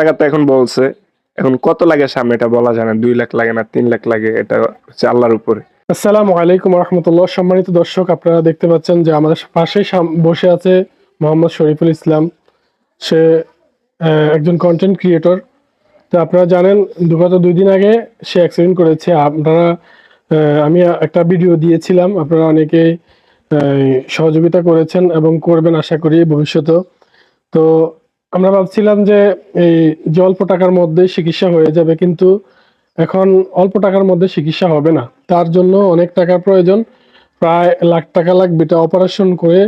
টাকা তো এখন বলছে। এখন কত লাগে সামনে এটা বলা যায় না, দুই লাখ লাগে না, তিন লাখ লাগে, এটা হচ্ছে আল্লাহর উপরে। আসসালামু আলাইকুম রহমতুল্লাহ সম্মানিত দর্শক, আপনারা দেখতে পাচ্ছেন যে আমাদের সাম- বসে আছে মোহাম্মদ শরীফুল ইসলাম। সে একজন কন্টেন্ট ক্রিয়েটর তো আপনারা জানেন বিগত দুই দিন আগে সে অ্যাক্সিডেন্ট করেছে। আপনারা আমি একটা ভিডিও দিয়েছিলাম, আপনারা অনেকেই সহযোগিতা করেছেন এবং করবেন আশা করি ভবিষ্যতেও। তো আমরা ভাবছিলাম যে এই যে অল্প টাকার মধ্যে চিকিৎসা হয়ে যাবে, কিন্তু এখন অল্প টাকার মধ্যে চিকিৎসা হবে না। তার জন্য অনেক টাকার প্রয়োজন। প্রায় লাখ টাকা লাগবে এটা অপারেশন করে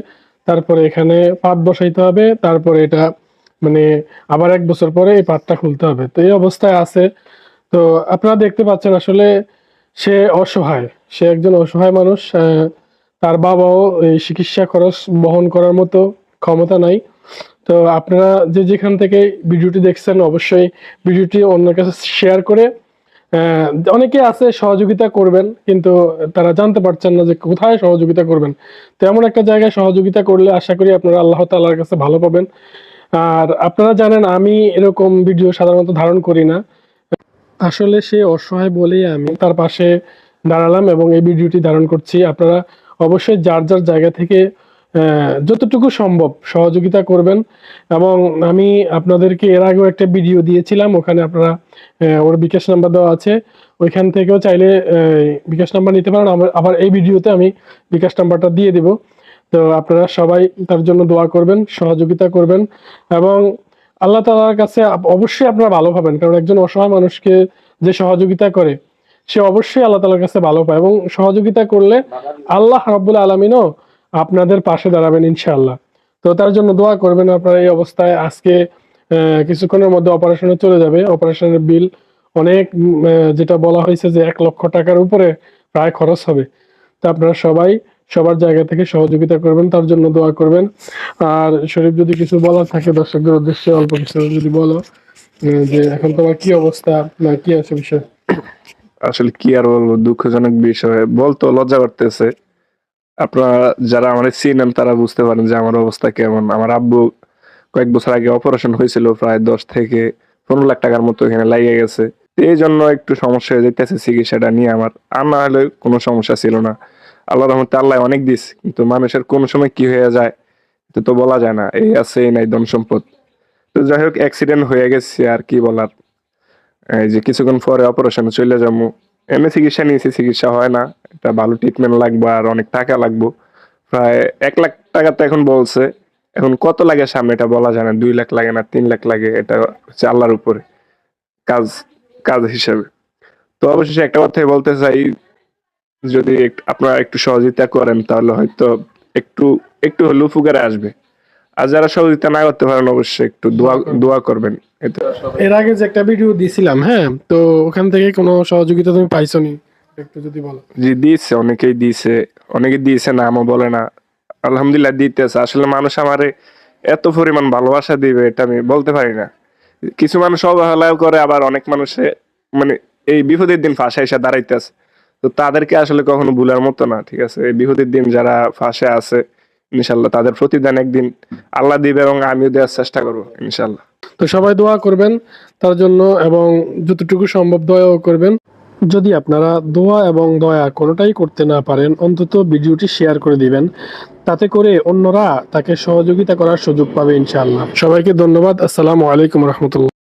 তারপরে এখানে পাত বসাইতে হবে, তারপরে এটা মানে আবার এক বছর পরে এই পাতটা খুলতে হবে। তো এই অবস্থায় আছে। তো আপনারা দেখতে পাচ্ছেন আসলে সে অসহায়। সে একজন অসহায় মানুষ তার বাবাও এই চিকিৎসা খরচ বহন করার মতো ক্ষমতা নাই। তো আপনারা যে যেখান থেকে ভিডিওটি দেখছেন, অবশ্যই ভিডিওটি অন্যের কাছে শেয়ার করে অনেকে আছে সহযোগিতা করবেন, কিন্তু তারা জানতে পারছেন না যে কোথায় সহযোগিতা করবেন। তো এমন একটা জায়গায় সহযোগিতা করলে আশা করি আপনারা আল্লাহ তাআলার কাছে ভালো পাবেন। আর আপনারা জানেন, আমি এরকম ভিডিও সাধারণত ধারণ করি না। আসলে সে অসহায় বলেই আমি তার পাশে দাঁড়ালাম এবং এই ভিডিওটি ধারণ করছি। আপনারা অবশ্যই যার যার জায়গা থেকে যতটুকু সম্ভব সহযোগিতা করবেন। এবং আমি আপনাদেরকে এর আগেও একটা ভিডিও দিয়েছিলাম, ওখানে আপনারা ওর বিকাশ নাম্বার দেওয়া আছে। ওইখান থেকেও চাইলে বিকাশ নাম্বার নিতে পারেন। আবার- এই ভিডিওতে আমি বিকাশ নাম্বারটা দিয়ে দিব। তো আপনারা সবাই তার জন্য দোয়া করবেন, সহযোগিতা করবেন। এবং আল্লাহ তালার কাছে অবশ্যই আপনারা ভালো পাবেন কারণ একজন অসহায় মানুষকে যে সহযোগিতা করে, সে অবশ্যই আল্লাহ তালার কাছে ভালো পায়। এবং সহযোগিতা করলে আল্লাহ রাব্বুল আলামিনও আপনাদের পাশে দাঁড়াবেন ইনশাল্লাহ তো তার জন্য দোয়া করবেন আপনারা এই অবস্থায়। আজকে কিছুক্ষণের মধ্যে অপারেশনে চলে যাবে। অপারেশনের বিল অনেক যেটা বলা হয়েছে যে এক লক্ষ টাকার উপরে প্রায় খরচ হবে। তো আপনারা সবাই সবার জায়গা থেকে সহযোগিতা করবেন, তার জন্য দোয়া করবেন। আর শরীফ, যদি কিছু বলার থাকে দর্শকদের উদ্দেশ্যে, অল্প কিছু যদি বলো যে এখন তোমার কি অবস্থা না কি আছে বিষয়? আসলে কি আর বলব? দুঃখজনক বিষয়। বলতো, লজ্জা করতেছে। আপনারা যারা আমার চিনেন তারা বুঝতে পারেন যে আমার অবস্থা কেমন। আমার আব্বু কয়েক বছর আগে অপারেশন হয়েছিল, প্রায় দশ থেকে পনেরো লাখ টাকার মতো এখানে লাগিয়ে গেছে। এই জন্য একটু সমস্যা হয়ে যেতেছে চিকিৎসাটা নিয়ে আমার। আর না হলে কোনো সমস্যা ছিল না। আল্লাহ রহমতে আল্লাহ অনেক দিস কিন্তু মানুষের কোন সময় কি হয়ে যায়, এটা তো বলা যায় না। এই আছে, এই নাই, ধন সম্পদ। তো যাই হোক অ্যাক্সিডেন্ট হয়ে গেছে, আর কি বলার। এই যে কিছুক্ষণ পরে অপারেশন চলে যাব। এমনি চিকিৎসা নিয়েছি, চিকিৎসা হয় না। এটা ভালো ট্রিটমেন্ট লাগবে আর অনেক টাকা লাগবে। প্রায় এক লাখ টাকা তো এখন বলছে। এখন কত লাগে সামনে এটা বলা যায় না। দুই লাখ লাগে না, তিন লাখ লাগে। এটা হচ্ছে আল্লাহর উপরে কাজ কাজ হিসাবে। তো অবশেষে একটা কথাই বলতে চাই। যদি আপনারা একটু সহযোগিতা করেন, তাহলে হয়তো একটু একটু হলেও উপকারে আসবে। আর যারা সহযোগিতা না করতে পারেন অবশ্যই একটু দোয়া দোয়া করবেন। এর আগে যে একটা ভিডিও দিয়েছিলাম হ্যাঁ? তো ওখান থেকে কোনো সহযোগিতা তুমি পাইছো নি একটু যদি বলো। জি দিয়েছে অনেকেই দিয়েছে। অনেকে দিয়েছে না আমও বলে না। আলহামদুলিল্লাহ দিতেছে। আসলে মানুষ আমারে এত পরিমাণ ভালোবাসা দিবে এটা আমি বলতে পারি না। কিছু মানুষ অবহেলাও করে আবার অনেক মানুষে মানে এই বিপদের দিন ফাঁসে এসে দাঁড়াইতেছে। তো তাদেরকে আসলে কখনো ভুলার মতো না ঠিক আছে? এই বিপদের দিন যারা ফাঁসে আছে ইনশাল্লাহ তাদের প্রতিদান একদিন আল্লাহ দিবে এবং আমিও দেওয়ার চেষ্টা করব, ইনশাল্লাহ। তো সবাই দোয়া করবেন তার জন্য এবং যতটুকু সম্ভব দয়াও করবেন। যদি আপনারা দোয়া এবং দয়া কোনোটাই করতে না পারেন, অন্তত ভিডিওটি শেয়ার করে দিবেন। তাতে করে অন্যরা তাকে সহযোগিতা করার সুযোগ পাবে ইনশাআল্লাহ সবাইকে ধন্যবাদ। আসসালামু আলাইকুম রহমতুল্লাহ।